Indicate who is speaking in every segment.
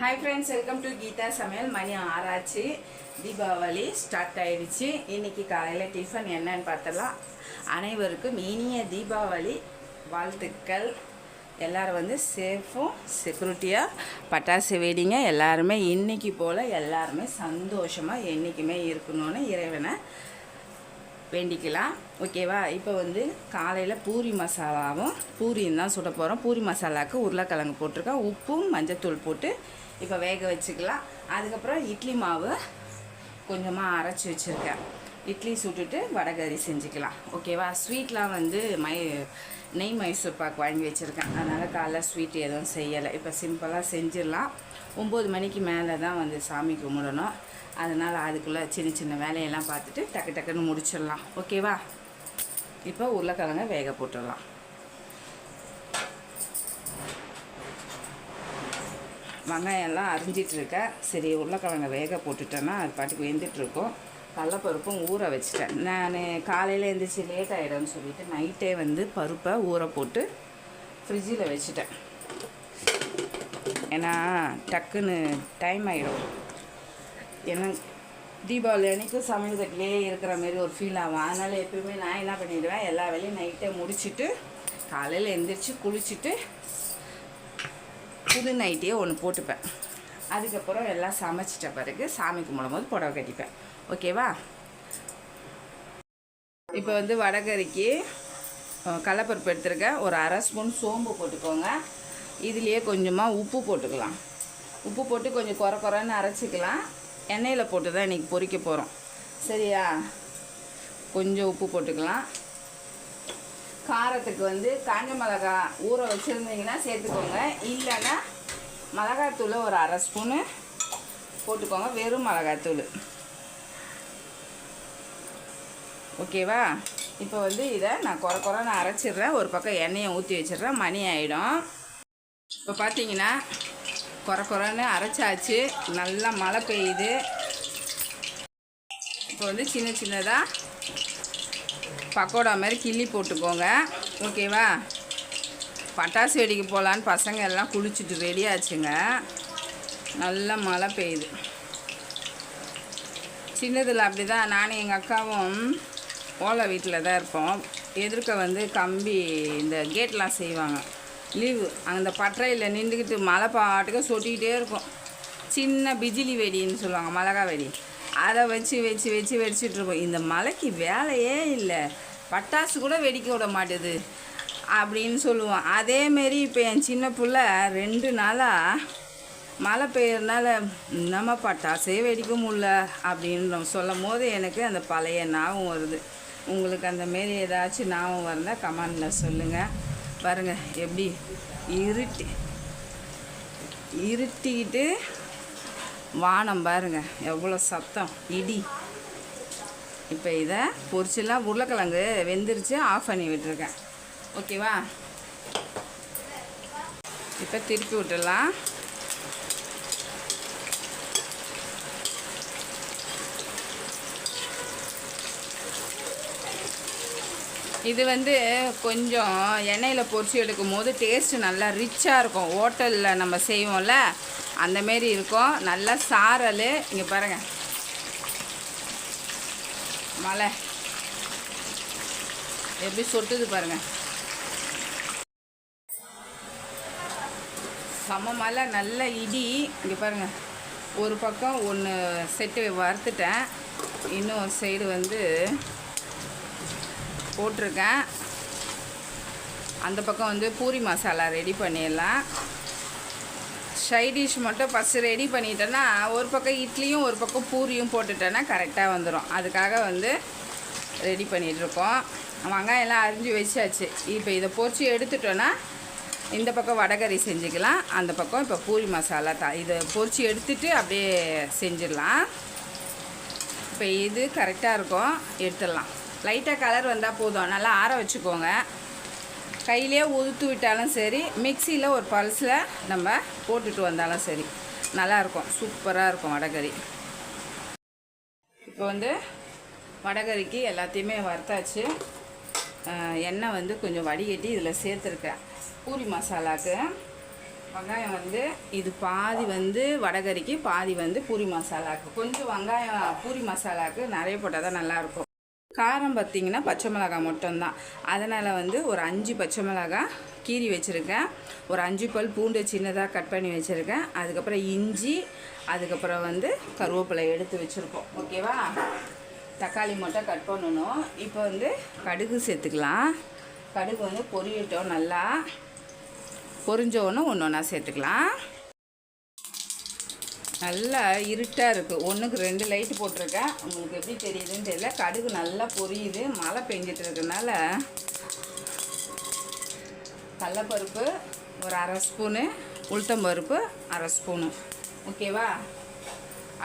Speaker 1: Hi friends welcome to Geetha சமையல் மணி ஆறாச்சு. Deepavali start ஆயிடுச்சு. இன்னைக்கு காலையில் டிஃபன் என்னன்னு பார்த்தலாம் அனைவருக்கும் இனிய தீபாவளி வாழ்த்துக்கள். எல்லோரும் வந்து சேஃபும் செக்யூரிட்டியாக பட்டாசு வெடிங்க. எல்லாருமே இன்றைக்கி போல் எல்லாருமே சந்தோஷமாக என்றைக்குமே இருக்கணும்னு இறைவனை வேண்டிக்கலாம். ஓகேவா இப்போ வந்து காலையில் பூரி மசாலாவும் பூரியும் தான் சுட போகிறோம் பூரி மசாலாவுக்கு உருளைக்கிழங்கு போட்டிருக்கேன் உப்பும் மஞ்சத்தூள் போட்டு இப்போ வேக வச்சுக்கலாம். அதுக்கப்புறம் இட்லி மாவு கொஞ்சமாக அரைச்சி வச்சுருக்கேன். இட்லி சுட்டுட்டு வடகறி செஞ்சுக்கலாம். ஓகேவா ஸ்வீட்லாம் வந்து மை நெய் மைசூர் பாக்கு வாங்கி வச்சுருக்கேன். அதனால் காலைல ஸ்வீட் எதுவும் செய்யலை. இப்போ சிம்பிளாக செஞ்சிடலாம். ஒம்பது மணிக்கு மேலே தான் வந்து சாமி கும்பிடணும். அதனால் அதுக்குள்ளே சின்ன சின்ன வேலையெல்லாம் பார்த்துட்டு டக்கு டக்குன்னு முடிச்சிடலாம். ஓகேவா இப்போ உருளைக்கிழங்க வேக போட்டுடலாம். வெங்காயம் எல்லாம் சரி உருளைக்கிழங்க வேக போட்டுட்டேன்னா அது பாட்டுக்கு வெந்துட்டுருக்கோம் கடலப்பருப்பும் ஊற வச்சிட்டேன். நான் காலையில் எழுந்திரிச்சி லேட் ஆகிடும்னு சொல்லிவிட்டு நைட்டே வந்து பருப்பை ஊற போட்டு ஃப்ரிட்ஜில் வச்சுட்டேன். ஏன்னா டக்குன்னு டைம் ஆகிடும் ஏன்னா தீபாவளி அன்னைக்கு சமையல் கட்டிலே இருக்கிற மாதிரி ஒரு ஃபீல் ஆகும். அதனால் எப்பயுமே நான் என்ன பண்ணிடுவேன் எல்லா வேலையும் நைட்டே முடிச்சுட்டு காலையில் எழுந்திரிச்சி குளிச்சுட்டு புது நைட்டியே ஒன்று போட்டுப்பேன். அதுக்கப்புறம் எல்லாம் சமைச்சிட்ட பிறகு சாமி கும்பிடும்போது புடவை கட்டிப்பேன். ஓகேவா இப்போ வந்து வடகறிக்கு கலப்பருப்பு கடலப்பருப்பு எடுத்துருக்கேன். ஒரு அரை ஸ்பூன் சோம்பு போட்டுக்கோங்க. இதுலேயே கொஞ்சமாக உப்பு போட்டுக்கலாம். உப்பு போட்டு கொஞ்சம் குறை குறைன்னு அரைச்சிக்கலாம். எண்ணெயில் போட்டு தான் இன்றைக்கி பொறிக்க போகிறோம் சரியா? கொஞ்சம் உப்பு போட்டுக்கலாம். காரத்துக்கு வந்து காஞ்ச மிளகா ஊற வச்சுருந்தீங்கன்னா சேர்த்துக்கோங்க. இல்லைன்னா மிளகாத்தூள் ஒரு அரை ஸ்பூனு போட்டுக்கோங்க வெறும் மிளகாத்தூள். ஓகேவா? இப்போ வந்து இதை நான் குறை குறைன்னு அரைச்சிடுறேன். ஒரு பக்கம் எண்ணெயை ஊற்றி வச்சிடுறேன். மணி ஆகிடும் இப்போ பார்த்தீங்கன்னா குறை குறைன்னு அரைச்சாச்சு. நல்லா மழை பெய்யுது. இப்போ வந்து சின்ன சின்னதாக பக்கோடா மாதிரி கிள்ளி போட்டுக்கோங்க. ஓகேவா? பட்டாசு வெடிக்க போகலான்னு பசங்க எல்லாம் குளிச்சுட்டு ரெடியாச்சுங்க நல்ல நல்லா மழை பெய்யுது. சின்னதில் அப்படி தான் நானும் எங்கள் அக்காவும் ஓலை வீட்டில் தான் இருப்போம். எதிர்க்க வந்து கம்பி இந்த கேட்லாம் செய்வாங்க. லீவு அந்த பட்டறையில் நின்றுக்கிட்டு மழை பாட்டுக்கு சொட்டிக்கிட்டே இருக்கும். சின்ன பிஜிலி வெடின்னு சொல்லுவாங்க மிளகா வெடி. அதை வச்சு வச்சு வச்சு வெடிச்சிட்டு இருப்போம். இந்த மலைக்கு வேலையே இல்லை. பட்டாசு கூட வெடிக்க விட மாட்டேது அப்படின்னு சொல்லுவோம் அதேமாரி இப்போ என் சின்ன பிள்ளை ரெண்டு நாளாக மழை பெய்யறதுனால நம்ம பட்டாசே வெடிக்க முடில அப்படின்னு சொல்லும் போது எனக்கு அந்த பழைய ஞாபகம் வருது. உங்களுக்கு அந்த மாரி ஏதாச்சும் ஞாபகம் வந்தால் கமெண்டில் சொல்லுங்கள் பாருங்கள் எப்படி இருட்டி இருட்டிக்கிட்டு வானம் பாருங்க எவ்வளோ சத்தம் இடி. இப்போ இதை பொரிச்செல்லாம் உருளைக்கிழங்கு வெந்துருச்சு ஆஃப் பண்ணி விட்டுருக்கேன். ஓகேவா இப்போ திருப்பி விட்டுடலாம். இது வந்து கொஞ்சம் எண்ணெயில் பொரிச்சு எடுக்கும் போது டேஸ்ட்டு நல்லா ரிச்சாக இருக்கும். ஹோட்டலில் நம்ம செய்வோம்ல அந்த மாரி இருக்கும். நல்லா சாரல் இங்கே பாருங்கள் மலை எப்படி சொட்டுது பாருங்கள் செம மலை நல்ல இடி. இங்கே பாருங்கள் ஒரு பக்கம் ஒன்று செட்டு வறுத்துட்டேன். இன்னும் சைடு வந்து போட்டிருக்கேன். அந்த பக்கம் வந்து பூரி மசாலா ரெடி பண்ணிடலாம். சைடிஷ் மட்டும் ஃபஸ்ட்டு ரெடி பண்ணிட்டேன்னா ஒரு பக்கம் இட்லியும் ஒரு பக்கம் பூரியும் போட்டுட்டேன்னா கரெக்டாக வந்துடும் அதுக்காக வந்து ரெடி பண்ணிகிட்ருக்கோம் வெங்காயம் எல்லாம் அரிஞ்சு வச்சாச்சு. இப்போ இதை பொரிச்சு எடுத்துட்டோன்னா இந்த பக்கம் வடகறி செஞ்சுக்கலாம். அந்த பக்கம் இப்போ பூரி மசாலா தா இதை பொரிச்சு எடுத்துட்டு அப்படியே செஞ்சிடலாம். இப்போ இது கரெக்டாக இருக்கும். எடுத்துடலாம். லைட்டாக கலர் வந்தால் போதும். நல்லா ஆற வச்சுக்கோங்க. கையிலே உதுத்து விட்டாலும் சரி மிக்சியில் ஒரு பல்ஸில் நம்ம போட்டுட்டு வந்தாலும் சரி நல்லாயிருக்கும். சூப்பராக இருக்கும் வடகறி. இப்போ வந்து வடகறிக்கு எல்லாத்தையுமே வறுத்தாச்சு. எண்ணெய் வந்து கொஞ்சம் வடிகட்டி இதில் சேர்த்துருக்கேன். பூரி மசாலாவுக்கு வெங்காயம் வந்து இது பாதி வந்து வடகறிக்கு பாதி வந்து பூரி மசாலாவுக்கு கொஞ்சம் வெங்காயம் பூரி மசாலாவுக்கு நிறைய போட்டால் தான் நல்லாயிருக்கும். காரம் பார்த்தீங்கன்னா பச்சை மிளகாய் மட்டும்தான். அதனால் வந்து ஒரு அஞ்சு பச்சை மிளகாய் கீறி வச்சுருக்கேன். ஒரு அஞ்சு பல் பூண்டு சின்னதாக கட் பண்ணி வச்சுருக்கேன். அதுக்கப்புறம் இஞ்சி அதுக்கப்புறம் வந்து கருவேப்பிலை எடுத்து வச்சுருக்கோம். ஓகேவா தக்காளி மட்டும் கட் பண்ணணும். இப்போ வந்து கடுகு சேர்த்துக்கலாம். கடுகு வந்து பொரியட்டும் நல்லா பொரிஞ்ச ஒன்று ஒன்றா சேர்த்துக்கலாம். நல்லா இருட்டாக இருக்குது ஒன்றுக்கு ரெண்டு லைட்டு போட்டிருக்கேன். உங்களுக்கு எப்படி தெரியுதுன்னு தெரியல. கடுகு நல்லா பொரியுது. மழை பெஞ்சிட்டு இருக்கனால கடலப்பருப்பு ஒரு அரை ஸ்பூனு உளுத்தம்பருப்பு அரை ஸ்பூனு. ஓகேவா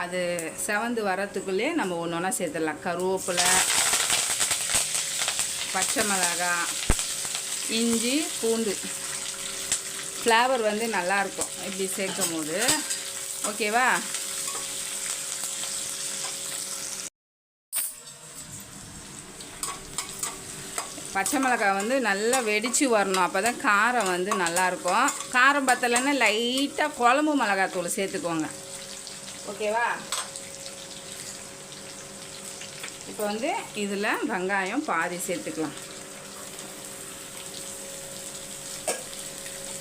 Speaker 1: அது செவந்து வரத்துக்குள்ளேயே நம்ம ஒன்று ஒன்றா சேர்த்துடலாம். கருவேப்பிலை பச்சை மிளகாய் இஞ்சி பூண்டு. ஃப்ளேவர் வந்து நல்லாயிருக்கும் இப்படி சேர்க்கும் போது ஓகேவா? பச்சை மிளகாய் வந்து நல்லா வெடித்து வரணும். அப்போ தான் காரம் வந்து நல்லாயிருக்கும். காரம் பத்தலைன்னா லைட்டாக குழம்பு மிளகாய் தூள் சேர்த்துக்கோங்க. ஓகேவா? இப்போ வந்து இதில் வெங்காயம் பாதி சேர்த்துக்கலாம்.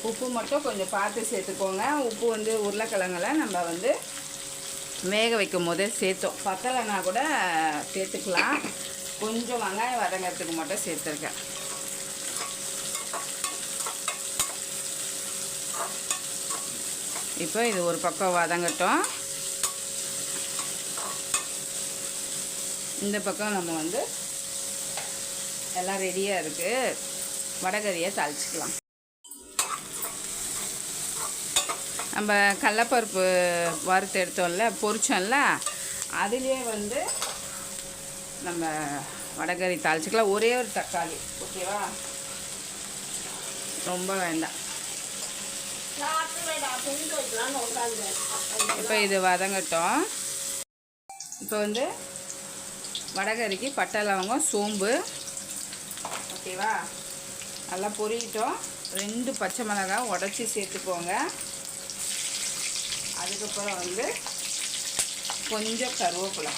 Speaker 1: உப்பு மட்டும் கொஞ்சம் பார்த்து சேர்த்துக்கோங்க. உப்பு வந்து உருளைக்கிழங்கெல்லாம் நம்ம வந்து வேக வைக்கும் போதே சேர்த்தோம். பத்தலைன்னா கூட சேர்த்துக்கலாம். கொஞ்சம் வெங்காயம் வதங்கிறதுக்கு மட்டும் சேர்த்துருக்கேன். இப்போ இது ஒரு பக்கம் வதங்கட்டும். இந்த பக்கம் நம்ம வந்து எல்லாம் ரெடியாக இருக்குது வடகரியை தாளிச்சிக்கலாம். நம்ம கடலப்பருப்பு வறுத்து எடுத்தோம்ல பொரிச்சோம்ல அதுலேயே வந்து நம்ம வடகறி தாளிச்சிக்கலாம். ஒரே ஒரு தக்காளி ஓகேவா? ரொம்ப வேண்டாம். இப்போ இது வதங்கட்டும். இப்போ வந்து வடகறிக்கு பட்டை லவங்கம் சோம்பு ஓகேவா? நல்லா பொரியட்டும். ரெண்டு பச்சை மிளகாய் உடச்சி சேர்த்துக்கோங்க. அதுக்கப்புறம் வந்து கொஞ்சம் கருவேப்பிலை.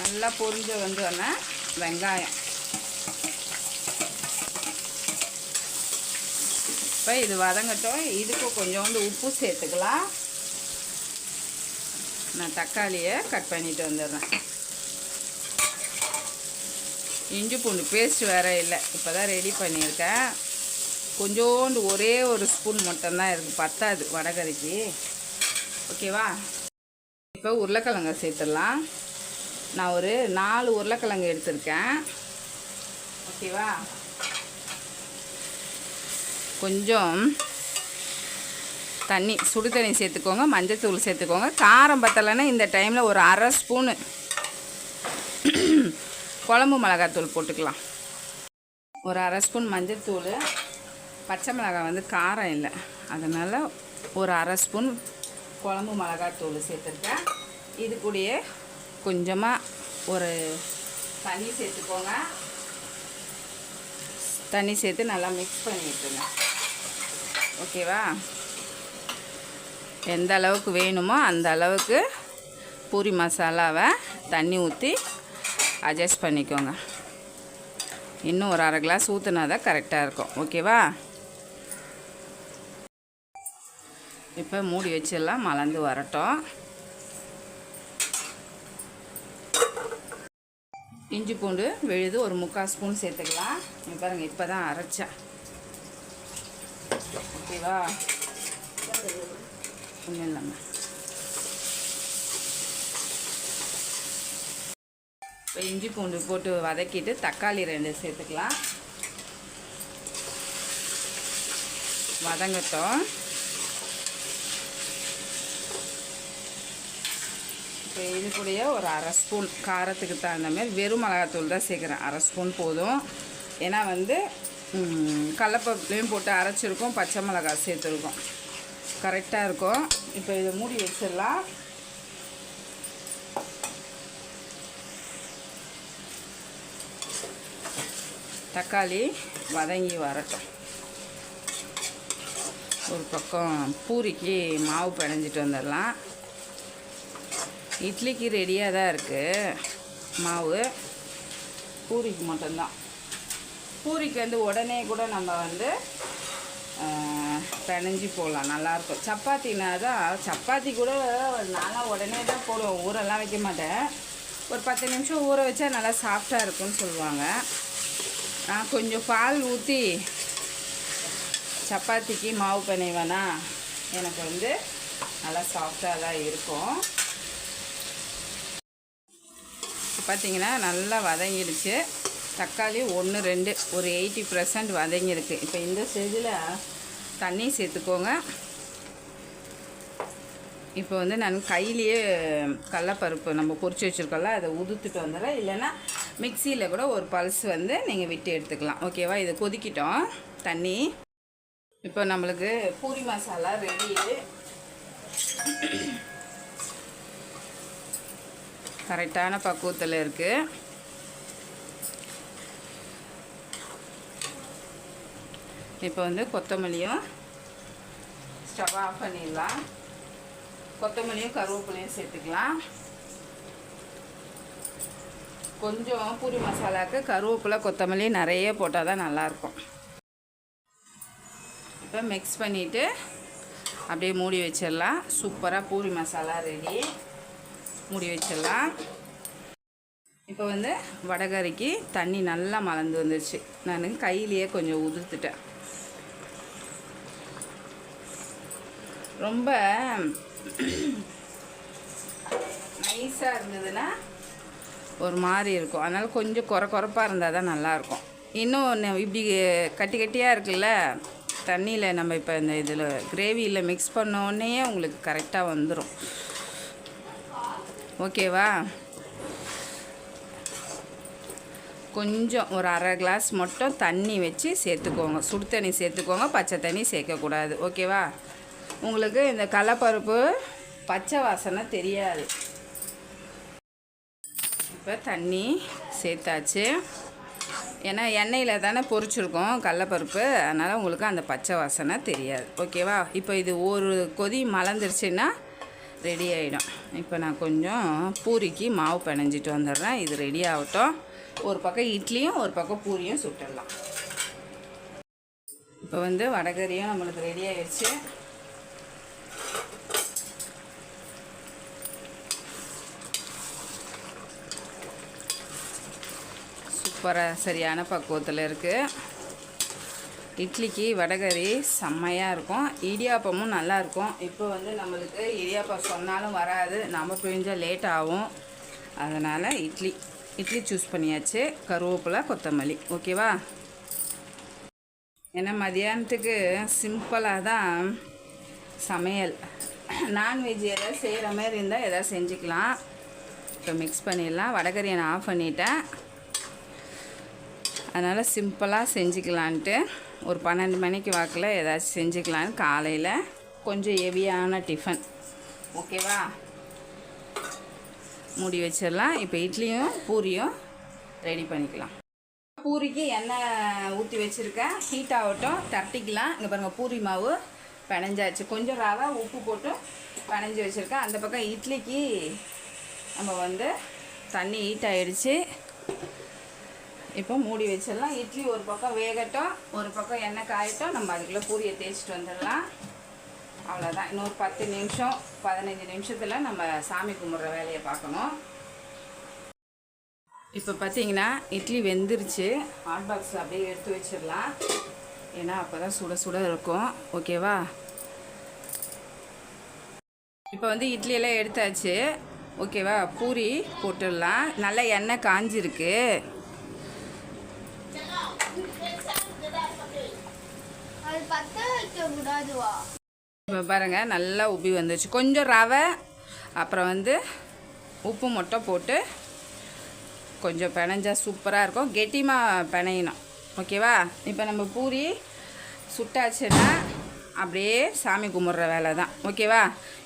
Speaker 1: நல்லா பொரிஞ்ச வந்தோடனே வெங்காயம். இப்போ இது வதங்கட்டும். இதுக்கு கொஞ்சோண்டு உப்பு சேர்த்துக்கலாம். நான் தக்காளியை கட் பண்ணிட்டு வந்துடுறேன். இஞ்சி பூண்டு பேஸ்ட் வேறு இல்லை. இப்போ தான் ரெடி பண்ணியிருக்கேன். கொஞ்சோண்டு ஒரே ஒரு ஸ்பூன் மட்டும்தான் இருக்குது பத்தாது வடகறிக்கு. ஓகேவா இப்போ உருளைக்கிழங்க சேர்த்துடலாம். நான் ஒரு நாலு உருளைக்கிழங்கு எடுத்திருக்கேன். ஓகேவா கொஞ்சம் தண்ணி சுடு தண்ணி சேர்த்துக்கோங்க. மஞ்சத்தூள் சேர்த்துக்கோங்க. காரம் பத்தலைன்னா இந்த டைமில் ஒரு அரை ஸ்பூனு குழம்பு மிளகாத்தூள் போட்டுக்கலாம். ஒரு அரை ஸ்பூன் மஞ்சத்தூள் பச்சை மிளகாய் வந்து காரம் இல்லை. அதனால் ஒரு அரை ஸ்பூன் குழம்பு மிளகாத்தூள் சேர்த்துருக்கேன். இது கூடயே கொஞ்சமாக ஒரு தண்ணி சேர்த்துக்கோங்க. தண்ணி சேர்த்து நல்லா மிக்ஸ் பண்ணி விட்டுருங்க ஓகேவா எந்த அளவுக்கு வேணுமோ அந்த அளவுக்கு பூரி மசாலாவை தண்ணி ஊற்றி அட்ஜஸ்ட் பண்ணிக்கோங்க. இன்னும் ஒரு அரை கிளாஸ் ஊற்றுனா தான் கரெக்டாக இருக்கும். ஓகேவா இப்போ மூடி வச்சிடலாம். மலர்ந்து வரட்டும். இஞ்சி பூண்டு விழுது ஒரு முக்கால் ஸ்பூன் சேர்த்துக்கலாம். இப்போ பாருங்கள் இப்போ தான் அரைச்சேன் ஓகேவா ஒன்றும் இல்லைம்மா. இஞ்சி பூண்டு போட்டு வதக்கிட்டு தக்காளி ரெண்டு சேர்த்துக்கலாம். வதங்கட்டும். இப்போ இது கூடயே ஒரு அரை ஸ்பூன் காரத்துக்கு தகுந்த மாதிரி வெறும் மிளகாத்தூள் தான் சேர்க்குறேன். அரை ஸ்பூன் போதும். ஏன்னா வந்து ம், கடலப்பருப்புலையும் போட்டு அரைச்சிருக்கோம் பச்சை மிளகாய் சேர்த்துருக்கோம். கரெக்டாக இருக்கும். இப்போ இதை மூடி வச்சிடலாம். தக்காளி வதங்கி வரட்டும். ஒரு பக்கம் பூரிக்கு மாவு பிணைஞ்சிட்டு வந்துடலாம். இட்லிக்கு ரெடியாக தான் இருக்குது மாவு. பூரிக்கு மட்டும்தான். பூரிக்கு வந்து உடனே கூட நம்ம வந்து பிணைஞ்சி போடலாம். நல்லாயிருக்கும் சப்பாத்தினா தான் சப்பாத்தி கூட நான்லாம் உடனே தான் போடுவேன். ஊரெல்லாம் வைக்க மாட்டேன். ஒரு பத்து நிமிஷம் ஊற வச்சா நல்லா சாஃப்டாக இருக்கும்னு சொல்லுவாங்க. நான் கொஞ்சம் பால் ஊற்றி சப்பாத்திக்கு மாவு பிணைவேனா எனக்கு வந்து நல்லா சாஃப்டாக தான் இருக்கும். பார்த்தீங்கன்னா நல்லா வதங்கிடுச்சு. தக்காளி ஒன்று ரெண்டு ஒரு எயிட்டி பர்சன்ட் வதங்கியிருக்கு. இப்போ இந்த ஸ்டேஜில் தண்ணி சேர்த்துக்கோங்க. இப்போ வந்து நான் கையிலேயே கடலப்பருப்பு நம்ம பொறிச்சு வச்சுருக்கோம்ல அதை உதுத்துட்டு வந்துடுறேன். இல்லைன்னா மிக்சியில் கூட ஒரு பல்ஸ் வந்து நீங்கள் விட்டு எடுத்துக்கலாம். ஓகேவா? இது கொதிக்கிட்டோம். தண்ணி. இப்போ நம்மளுக்கு பூரி மசாலா ரெடி கரெக்டான பக்குவத்தில் இருக்குது இப்போ வந்து கொத்தமல்லியும் ஸ்டவ் ஆஃப் பண்ணிடலாம். கொத்தமல்லியும் கருவேப்பிலையும் சேர்த்துக்கலாம். கொஞ்சம் பூரி மசாலாவுக்கு கருவேப்பிலை கொத்தமல்லி நிறைய போட்டால் தான் நல்லாயிருக்கும். இப்போ மிக்ஸ் பண்ணிவிட்டு அப்படியே மூடி வச்சிடலாம். சூப்பராக பூரி மசாலா ரெடி மூடி வச்சிடலாம். இப்போ வந்து வடகரிக்கு தண்ணி நல்லா மலர்ந்து வந்துருச்சு. நான் கையிலேயே கொஞ்சம் உதிர்த்துட்டேன். ரொம்ப நைஸாக இருந்ததுன்னா ஒரு மாதிரி இருக்கும். அதனால் கொஞ்சம் குறை குறைப்பாக இருந்தால் தான் நல்லாயிருக்கும். இன்னும் ஒன்று இப்படி கட்டி கட்டியாக இருக்குல்ல தண்ணியில் நம்ம இப்போ இந்த இதில் கிரேவியில் மிக்ஸ் பண்ணோடனே உங்களுக்கு கரெக்டாக வந்துடும் ஓகேவா? கொஞ்சம் ஒரு அரை கிளாஸ் மட்டும் தண்ணி வச்சு சேர்த்துக்கோங்க. சுடு தண்ணி சேர்த்துக்கோங்க பச்சை தண்ணி சேர்க்கக்கூடாது. ஓகேவா? உங்களுக்கு இந்த கடலப்பருப்பு பச்சை வாசனை தெரியாது. இப்போ தண்ணி சேர்த்தாச்சு. ஏன்னா எண்ணெயில் தானே பொரிச்சிருக்கோம் கடலப்பருப்பு அதனால் உங்களுக்கு அந்த பச்சை வாசனை தெரியாது. ஓகேவா இப்போ இது ஒரு கொதி மலர்ந்துருச்சுன்னா ரெடி ஆகிடும் இப்போ நான் கொஞ்சம் பூரிக்கு மாவு பிணைஞ்சிட்டு வந்துடுறேன். இது ரெடி ஆகட்டும். ஒரு பக்கம் இட்லியும் ஒரு பக்கம் பூரியும் சுட்டுடலாம். இப்போ வந்து வடகரியும் நம்மளுக்கு ரெடி ஆயிடுச்சு. போகிற சரியான பக்குவத்தில் இருக்குது இட்லிக்கு வடகறி செம்மையாக இருக்கும். இடியாப்பமும் நல்லாயிருக்கும் இப்போ வந்து நம்மளுக்கு இடியாப்பம் சொன்னாலும் வராது. நம்ம பிழிஞ்சால் லேட் ஆகும். அதனால் இட்லி இட்லி சூஸ் பண்ணியாச்சு. கருவேப்பிலை கொத்தமல்லி. ஓகேவா ஏன்னா மதியானத்துக்கு சிம்பிளாக தான் சமையல். நான்வெஜ் எதாவது செய்கிற மாதிரி இருந்தால் எதாவது செஞ்சுக்கலாம். இப்போ மிக்ஸ் பண்ணிடலாம். வடகரியை நான் ஆஃப் பண்ணிட்டேன். அதனால் சிம்பிளாக செஞ்சுக்கலான்ட்டு ஒரு பன்னெண்டு மணிக்கு வாக்கில் ஏதாச்சும் செஞ்சுக்கலான்னு காலையில் கொஞ்சம் ஹெவியான டிஃபன். ஓகேவா? மூடி வச்சிடலாம். இப்போ இட்லியும் பூரியும் ரெடி பண்ணிக்கலாம். பூரிக்கு எண்ணெய் ஊற்றி வச்சுருக்கேன் ஹீட் ஆகட்டும். தட்டிக்கலாம். இங்கே பாருங்கள் பூரி மாவு பிணைஞ்சாச்சு கொஞ்சம் ரவை உப்பு போட்டு பினஞ்சி வச்சுருக்கேன் அந்த பக்கம் இட்லிக்கு நம்ம வந்து தண்ணி ஹீட் ஆகிடுச்சு இப்போ மூடி வச்சிடலாம். இட்லி ஒரு பக்கம் வேகட்டும் ஒரு பக்கம் எண்ணெய் காயட்டும் நம்ம அதுக்குள்ளே பூரியை தேய்ச்சிட்டு வந்துடலாம். அவ்வளோதான் இன்னொரு பத்து நிமிஷம் பதினஞ்சு நிமிஷத்தில் நம்ம சாமி கும்பிட்ற வேலையை பார்க்கணும். இப்போ பார்த்தீங்கன்னா இட்லி வெந்துருச்சு. ஹாட் பாக்ஸ் அப்படியே எடுத்து வச்சிடலாம். ஏன்னா அப்போ தான் சுட சுட இருக்கும். ஓகேவா இப்போ வந்து இட்லியெல்லாம் எடுத்தாச்சு. ஓகேவா பூரி போட்டுடலாம். நல்லா எண்ணெய் காஞ்சிருக்கு.
Speaker 2: அது வைக்க கூடாதுவா
Speaker 1: இப்போ பாருங்கள் நல்லா உப்பி வந்துச்சு கொஞ்சம் ரவை அப்புறம் வந்து உப்பு மட்டும் போட்டு கொஞ்சம் பிணைஞ்சா சூப்பராக இருக்கும். கெட்டிமாக பிணையணும். ஓகேவா? இப்போ நம்ம பூரி சுட்டாச்சுன்னா அப்படியே சாமி கும்பிட்ற வேலை தான் ஓகேவா?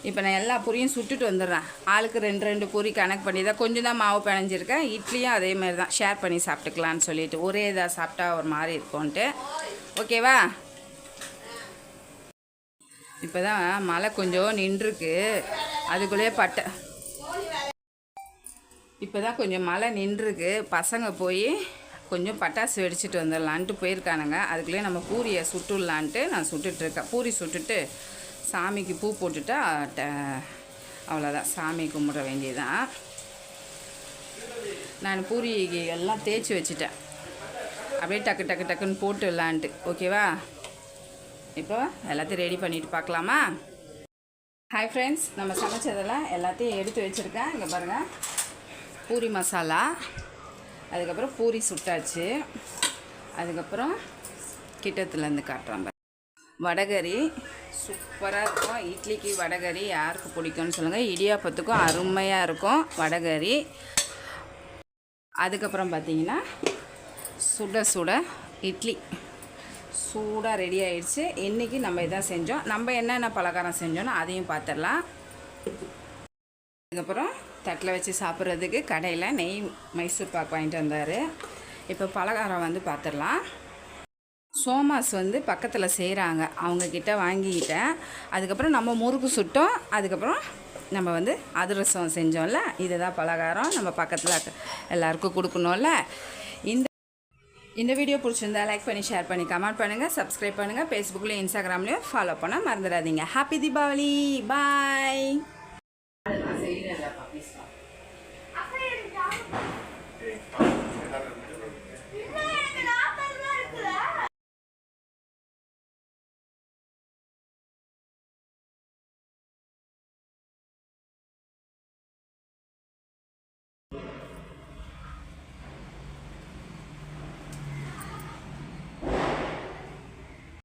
Speaker 1: இப்போ நான் எல்லா பூரியும் சுட்டுட்டு வந்துடுறேன். ஆளுக்கு ரெண்டு ரெண்டு பூரி கணக்கு பண்ணி தான் கொஞ்சம் தான் மாவு பிணைஞ்சிருக்கேன். இட்லியும் அதே மாதிரி தான். ஷேர் பண்ணி சாப்பிட்டுக்கலான்னு சொல்லிட்டு ஒரே இதாக சாப்பிட்டா ஒரு மாதிரி இருக்கும்ன்ட்டு. ஓகேவா? இப்போ தான் மழை கொஞ்சம் நின்றுருக்கு. அதுக்குள்ளேயே பட்டை. இப்போ தான் கொஞ்சம் மழை நின்றுருக்கு. பசங்க போய் கொஞ்சம் பட்டாசு வெடிச்சிட்டு வந்துடலான்ட்டு போயிருக்கானுங்க. அதுக்குள்ளேயே நம்ம பூரியை சுட்டுடலான்ட்டு நான் சுட்டுட்ருக்கேன் பூரி சுட்டுட்டு சாமிக்கு பூ போட்டுட்டா ட- அவ்வளோதான் சாமி கும்பிட வேண்டியதான் நான் பூரி எல்லாம் தேய்ச்சி வச்சுட்டேன். அப்படியே டக்கு டக்கு டக்குன்னு போட்டுடலான்ட்டு. ஓகேவா? இப்போ எல்லாத்தையும் ரெடி பண்ணிட்டு பார்க்கலாமா? ஹாய் ஃப்ரெண்ட்ஸ் நம்ம சமைச்சதெல்லாம் எல்லாத்தையும் எடுத்து வச்சுருக்கேன். இங்கே பாருங்கள் பூரி மசாலா அதுக்கப்புறம் பூரி சுட்டாச்சு. அதுக்கப்புறம் கிட்டத்துலேருந்து காட்டுறாங்க வடகறி வடகரி சூப்பராக இருக்கும். இட்லிக்கு வடகரி யாருக்கு பிடிக்கும்னு சொல்லுங்கள் இடியாப்பத்துக்கும் அருமையாக இருக்கும் வடகரி அதுக்கப்புறம் பார்த்தீங்கன்னா சுட சுட இட்லி. சூடாக ரெடி ஆயிடுச்சு. இன்றைக்கி நம்ம இதான் செஞ்சோம். நம்ம என்னென்ன பலகாரம் செஞ்சோன்னா அதையும் பார்த்துடலாம் அதுக்கப்புறம் தட்டில் வச்சு சாப்பிட்றதுக்கு கடையில் நெய் மைசூர் பாக் வாங்கிட்டு வந்தார். இப்போ பலகாரம் வந்து பார்த்துடலாம் சோமாஸ் வந்து பக்கத்தில் செய்கிறாங்க அவங்கக்கிட்ட வாங்கிக்கிட்டேன். அதுக்கப்புறம் நம்ம முறுக்கு சுட்டோம். அதுக்கப்புறம் நம்ம வந்து அதிரசம் செஞ்சோம்ல. இதுதான் பலகாரம். நம்ம பக்கத்தில் எல்லாருக்கும் கொடுக்கணும்ல. இந்த இந்த வீடியோ பிடிச்சிருந்தா லைக் பண்ணி ஷேர் பண்ணி கமெண்ட் பண்ணுங்கள் சப்ஸ்கிரைப் பண்ணுங்கள் ஃபேஸ்புக்லேயும் இன்ஸ்டாகிராம்லேயும் ஃபாலோ பண்ண மறந்துடாதீங்க. ஹாப்பி தீபாவளி பாய்